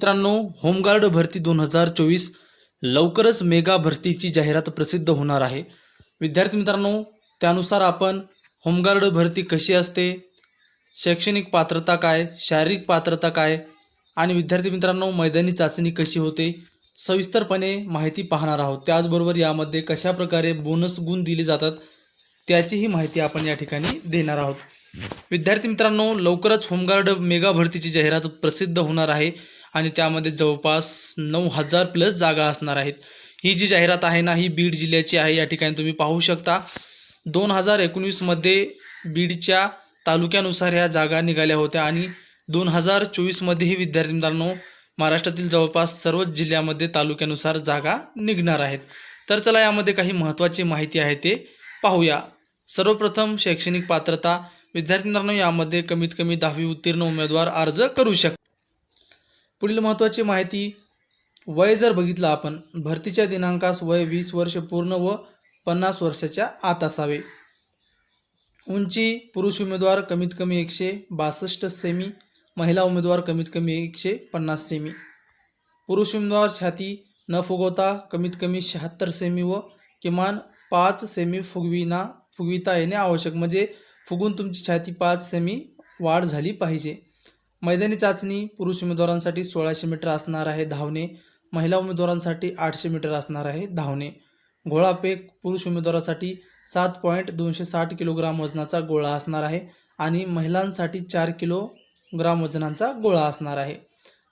मित्रांनो होमगार्ड भरती दोन हजार चोवीस लवकरच मेगा भरतीची जाहिरात प्रसिद्ध होणार आहे. विद्यार्थी मित्रांनो त्यानुसार आपण होमगार्ड भरती कशी असते शैक्षणिक पात्रता काय शारीरिक पात्रता काय आणि विद्यार्थी मित्रांनो मैदानी चाचणी कशी होते सविस्तरपणे माहिती पाहणार आहोत. त्याचबरोबर यामध्ये कशा प्रकारे बोनस गुण दिले जातात त्याचीही माहिती आपण या ठिकाणी देणार आहोत. विद्यार्थी मित्रांनो लवकरच होमगार्ड मेगा भरतीची जाहिरात प्रसिद्ध होणार आहे. आणि त्यामध्ये जवळपास नऊ हजार प्लस जागा असणार आहेत. ही जी जाहिरात आहे ना ही बीड जिल्ह्याची आहे या ठिकाणी तुम्ही पाहू शकता. दोन हजार एकोणीसमध्ये बीडच्या तालुक्यानुसार ह्या जागा निघाल्या होत्या आणि दोन हजार चोवीसमध्येही विद्यार्थी मित्रांनो महाराष्ट्रातील जवळपास सर्वच जिल्ह्यामध्ये तालुक्यानुसार जागा निघणार आहेत. तर चला यामध्ये काही महत्त्वाची माहिती आहे ते पाहूया. सर्वप्रथम शैक्षणिक पात्रता. विद्यार्थी मित्रांनो यामध्ये कमीत कमी दहावी उत्तीर्ण उमेदवार अर्ज करू शकतात पुढील महत्त्वाची माहिती वय जर बघितलं आपण भरतीच्या दिनांकास वय वीस वर्ष पूर्ण व पन्नास वर्षाच्या आत असावे. उंची पुरुष उमेदवार कमीत कमी एकशे बासष्ट सेमी महिला उमेदवार कमीत कमी एकशे पन्नास सेमी पुरुष उमेदवार छाती न फुगवता कमीत कमी शहात्तर सेमी व किमान पाच सेमी फुगविना फुगविता येणे आवश्यक. म्हणजे फुगून तुमची छाती पाच सेमी वाढ झाली पाहिजे. मैदानी चाचणी पुरुष उमेदवारांसाठी सोळाशे मीटर असणार आहे धावणे महिला उमेदवारांसाठी आठशे मीटर असणार आहे धावणे. गोळाफेक पुरुष उमेदवारासाठी सात पॉईंट दोनशे साठ किलोग्राम वजनाचा गोळा असणार आहे आणि महिलांसाठी चार किलोग्राम वजनांचा गोळा असणार आहे.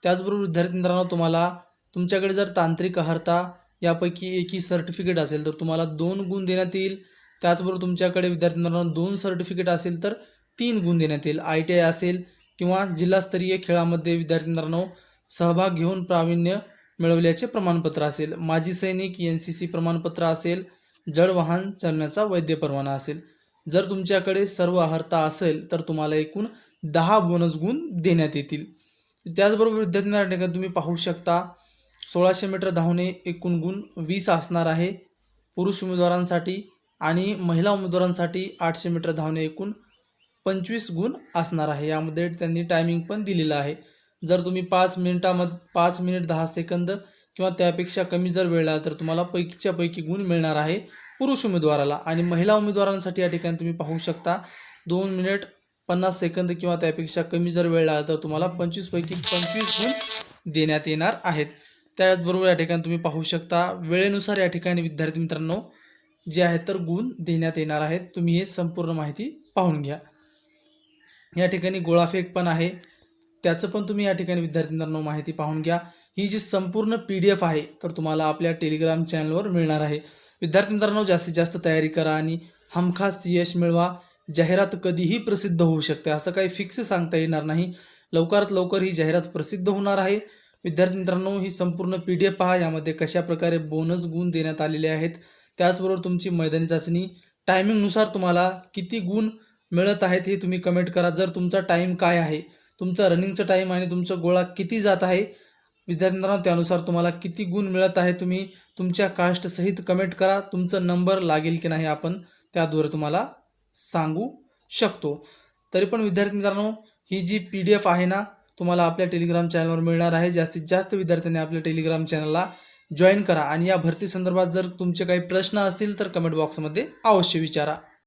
त्याचबरोबर विद्यार्थी मित्रांनो तुम्हाला तुमच्याकडे जर तांत्रिक अर्हता यापैकी एकी सर्टिफिकेट असेल तर तुम्हाला दोन गुण देण्यात येईल. त्याचबरोबर तुमच्याकडे विद्यार्थी मित्रांनो दोन सर्टिफिकेट असेल तर तीन गुण देण्यात येईल. आय टी आय असेल किंवा जिल्हास्तरीय खेळामध्ये विद्यार्थी मित्रांनो सहभाग घेऊन प्रावीण्य मिळवल्याचे प्रमाणपत्र असेल. माजी सैनिक एन सी सी प्रमाणपत्र असेल जड वाहन चालण्याचा वैद्य परवाना असेल. जर तुमच्याकडे सर्व अर्हता असेल तर तुम्हाला एकूण दहा बोनस गुण देण्यात येतील. त्याचबरोबर विद्यार्थ्यांना तुम्ही पाहू शकता सोळाशे मीटर धावणे एकूण गुण वीस असणार आहे. पुरुष उमेदवारांसाठी आणि महिला उमेदवारांसाठी आठशे मीटर धावणे एकूण पंचवीस गुण असणार आहे. यामध्ये त्यांनी टायमिंग पण दिलेलं आहे. जर तुम्ही पाच मिनिटामध्ये पाच मिनिट दहा सेकंद किंवा त्यापेक्षा कमी जर वेळ लागला तर तुम्हाला पैकीच्या पैकी गुण मिळणार आहे पुरुष उमेदवाराला. आणि महिला उमेदवारांसाठी या ठिकाणी तुम्ही पाहू शकता दोन मिनिट पन्नास सेकंद किंवा त्यापेक्षा कमी जर वेळ लागला तर तुम्हाला पंचवीसपैकी पंचवीस गुण देण्यात येणार आहेत. त्याचबरोबर या ठिकाणी तुम्ही पाहू शकता वेळेनुसार या ठिकाणी विद्यार्थी मित्रांनो जे आहेत तर गुण देण्यात येणार आहेत. तुम्ही हे संपूर्ण माहिती पाहून घ्या. या ठिकाणी गोळाफेक पण आहे. त्याचं पण तुम्ही या ठिकाणी विद्यार्थी माहिती पाहून घ्या. ही जी संपूर्ण पी डी एफ आहे तर तुम्हाला आपल्या टेलिग्राम चॅनलवर मिळणार आहे. विद्यार्थी मित्रांनो जास्तीत जास्त तयारी करा आणि हमखास यश मिळवा. जाहिरात कधीही प्रसिद्ध होऊ शकते असं काही फिक्स सांगता येणार नाही. लवकरात लवकर ही जाहिरात प्रसिद्ध होणार आहे. विद्यार्थी मित्रांनो ही संपूर्ण पी डी एफ पहा यामध्ये कशा प्रकारे बोनस गुण देण्यात आलेले आहेत. त्याचबरोबर तुमची मैदानी चाचणी. टायमिंगनुसार तुम्हाला किती गुण मिळत आहेत हे तुम्ही कमेंट करा. जर तुमचा टाईम काय आहे? तुमचा रनिंगचा टाईम आणि तुमचा गोळा किती जात आहे? विद्यार्थ्यांना त्यानुसार तुम्हाला किती गुण मिळत आहे तुम्ही तुमच्या कास्टसहित कमेंट करा. तुमचा नंबर लागेल की नाही आपण त्याद्वारे तुम्हाला सांगू शकतो. तरी पण विद्यार्थी मित्रांनो ही जी पी डी एफ आहे ना तुम्हाला आपल्या टेलिग्राम चॅनलवर मिळणार आहे. जास्तीत जास्त विद्यार्थ्यांनी आपल्या टेलिग्राम चॅनलला जॉईन करा. आणि या भरती संदर्भात जर तुमचे काही प्रश्न असतील तर कमेंट बॉक्समध्ये अवश्य विचारा.